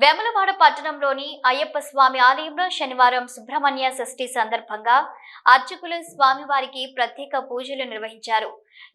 వేములవాడ పట్టణంలోని అయ్యప్ప స్వామి ఆలయంలో శనివారం సుబ్రహ్మణ్య షష్ఠి సందర్భంగా అర్చకులు స్వామివారికి ప్రత్యేక పూజలు నిర్వహించారు.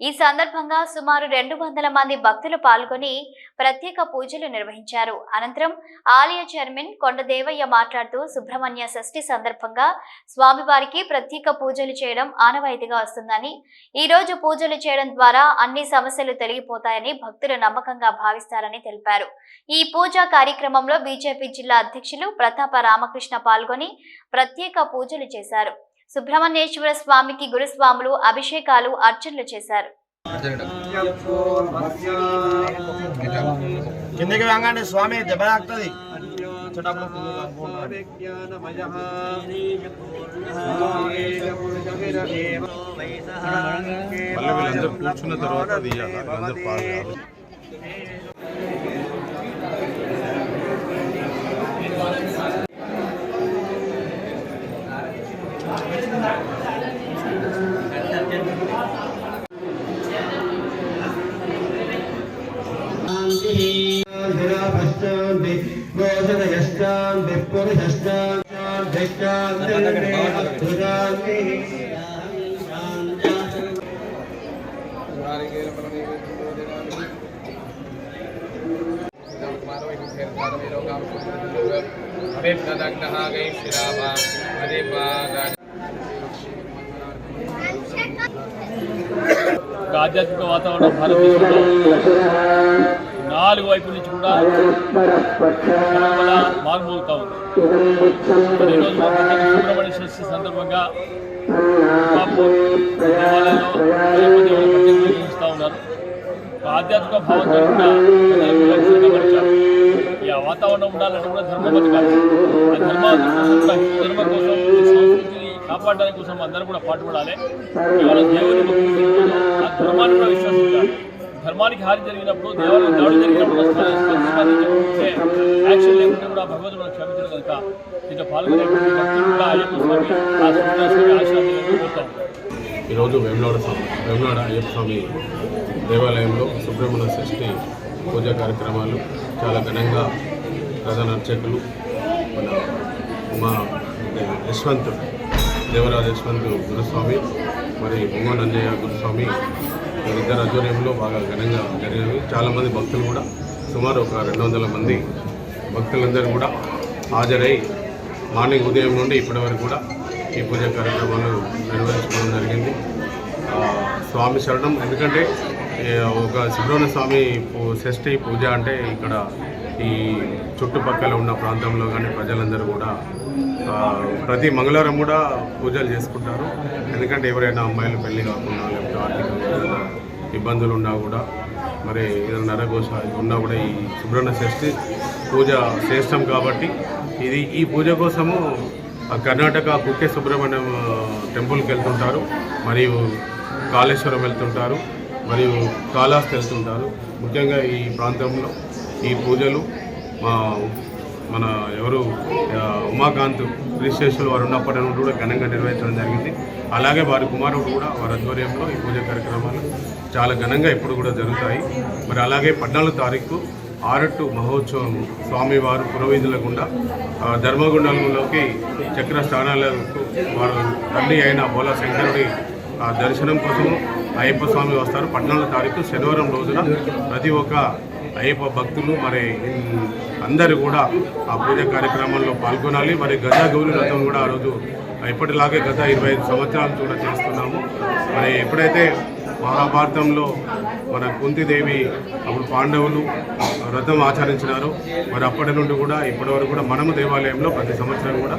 ఈ సందర్భంగా సుమారు రెండు వందల మంది భక్తులు పాల్గొని ప్రత్యేక పూజలు నిర్వహించారు. అనంతరం ఆలయ చైర్మన్ కొండదేవయ్య మాట్లాడుతూ సుబ్రహ్మణ్య షష్ఠి సందర్భంగా స్వామివారికి ప్రత్యేక పూజలు చేయడం ఆనవాయితీగా వస్తుందని ఈ రోజు పూజలు చేయడం ద్వారా అన్ని సమస్యలు తొలగిపోతాయని భక్తులు నమ్మకంగా భావిస్తారని తెలిపారు. ఈ పూజా కార్యక్రమంలో బీజేపీ జిల్లా అధ్యక్షులు ప్రతాప రామకృష్ణ పాల్గొని ప్రత్యేక పూజలు చేశారు. సుబ్రహ్మణ్యేశ్వర స్వామికి గురుస్వాములు అభిషేకాలు అర్చనలు చేశారు. కిందకి వంగండి స్వామి దెబ్బ తాకుతుంది. మళ్ళీ వీళ్ళందరూ కూర్చున్న తర్వాత అది ఇయ్యాలి. వీళ్ళందరూ పాలు కాదు. ఒక ఆధ్యాత్మిక వాతావరణం భారతదేశంలో నాలుగు వైపు నుంచి కూడా మారుమోగుతా ఉంది. ఈరోజు సుబ్రహ్మణ్య షష్ఠి సందర్భంగా నిర్వహిస్తూ ఉన్నారు. ఆధ్యాత్మిక భావంతో ఈ వాతావరణం ఉండాలంటే కూడా ధర్మం ఆ ధర్మ కోసం సంస్కృతిని కాపాడడానికి కోసం అందరూ కూడా పాటుపడాలి. కేవలం దేవుని ఆ ధర్మాన్ని కూడా విశ్వసించాలి. ధర్మానికి హాని జరిగినప్పుడు దేవాలయం దాడి జరిగినప్పుడు స్పందించ- యాక్షన్ లేకుంటే కూడా భగవంతుడు మనకు క్షమించడం కనుక. దీంట్లో పాల్గొనేటువంటి భక్తులు కూడా అయ్యప్ప స్వామి ఆ సుబ్రహ్మణ్య ఆశీర్వాదాలను కోరుతాం ఈరోజు వేములాడ స్వామి వేములాడ అయ్యప్ప స్వామి దేవాలయంలో సుబ్రహ్మణ్య షష్ఠి పూజా కార్యక్రమాలు చాలా ఘనంగా ప్రధాన అర్చకులు మన మా యశ్వంత్ దేవరాజ యశ్వంత్ గురుస్వామి మరి ఉమా గురుస్వామి ఇద్దరు ఆధ్వర్యంలో బాగా ఘనంగా జరిగినవి. చాలామంది భక్తులు కూడా సుమారు ఒక రెండు వందల మంది భక్తులందరూ కూడా హాజరై మార్నింగ్ ఉదయం నుండి ఇప్పటి వరకు కూడా ఈ పూజ కార్యక్రమాలు నిర్వహించుకోవడం జరిగింది. స్వామి శరణం ఎందుకంటే ఒక సుబ్రహ్మణ్య స్వామి పూ- షష్ఠి పూజ అంటే ఇక్కడ ఈ చుట్టుపక్కల ఉన్న ప్రాంతంలో కానీ ప్రజలందరూ కూడా ప్రతి మంగళవారం కూడా పూజలు చేసుకుంటారు. ఎందుకంటే ఎవరైనా అమ్మాయిలు పెళ్ళి కాకుండా లేకపోతే ఆర్థికంగా ఇబ్బందులు ఉన్నా కూడా మరి ఏదైనా నరఘోష ఉన్నా కూడా ఈ సుబ్రహ్మణ్య షష్ఠి పూజ శ్రేష్టం కాబట్టి ఇది ఈ పూజ కోసము ఆ కర్ణాటక కుక్కే సుబ్రహ్మణ్యం టెంపుల్కి వెళ్తుంటారు. మరియు కాళేశ్వరం వెళ్తుంటారు. మరియు కాళాస్ వెళ్తుంటారు. ముఖ్యంగా ఈ ప్రాంతంలో ఈ పూజలు మా మన ఎవరు ఉమాకాంత్ శ్రీశేషులు వారు ఉన్నప్పటి నుండి కూడా ఘనంగా నిర్వహించడం జరిగింది. అలాగే వారి కుమారుడు కూడా వారి ఆధ్వర్యంలో ఈ పూజ కార్యక్రమాలు చాలా ఘనంగా ఇప్పుడు కూడా జరుగుతాయి. మరి అలాగే పద్నాలుగు తారీఖు ఆరట్టు మహోత్సవం స్వామివారు పురోవిధుల గుండా ధర్మగుండంలోకి చక్ర స్థానాలకు వారు తల్లి అయిన బోలా శంకరుడి ఆ, దర్శనం కోసం అయ్యప్ప స్వామి వస్తారు. పద్నాలుగు తారీఖు శనివారం రోజున ప్రతి ఒక్క అయ్యప్ప భక్తులు మరి అందరు అందరూ కూడా ఆ పూజ కార్యక్రమంలో పాల్గొనాలి. మరి గజా గౌరి రథం కూడా ఆ రోజు ఎప్పటిలాగే గత ఇరవై ఐదు సంవత్సరాలు కూడా చేస్తున్నాము. మరి ఎప్పుడైతే మహాభారతంలో మన కుంతిదేవి అప్పుడు పాండవులు వ్రతం ఆచరించినారు. మరి అప్పటి నుండి కూడా ఇప్పటి వరకు కూడా మనము దేవాలయంలో ప్రతి సంవత్సరం కూడా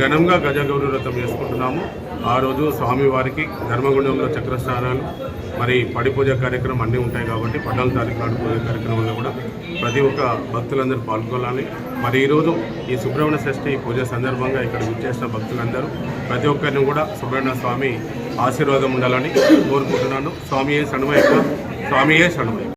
ఘనంగా గజగౌరి వ్రతం చేసుకుంటున్నాము ఆ రోజు స్వామివారికి ధర్మగుండంలో చక్రస్నానాలు మరి పడి పూజ కార్యక్రమం అన్నీ ఉంటాయి కాబట్టి పద్నాలుగు తారీఖు నాడు పూజ కార్యక్రమంలో కూడా ప్రతి ఒక్క భక్తులందరూ పాల్గొనాలి. మరి ఈరోజు ఈ సుబ్రహ్మణ్య షష్ఠి పూజ సందర్భంగా ఇక్కడ విచ్చేసిన భక్తులందరూ ప్రతి ఒక్కరిని కూడా సుబ్రహ్మణ్య స్వామి ఆశీర్వాదం ఉండాలని కోరుకుంటున్నాను. స్వామియే శణమయ్య స్వామియే శణమయ్య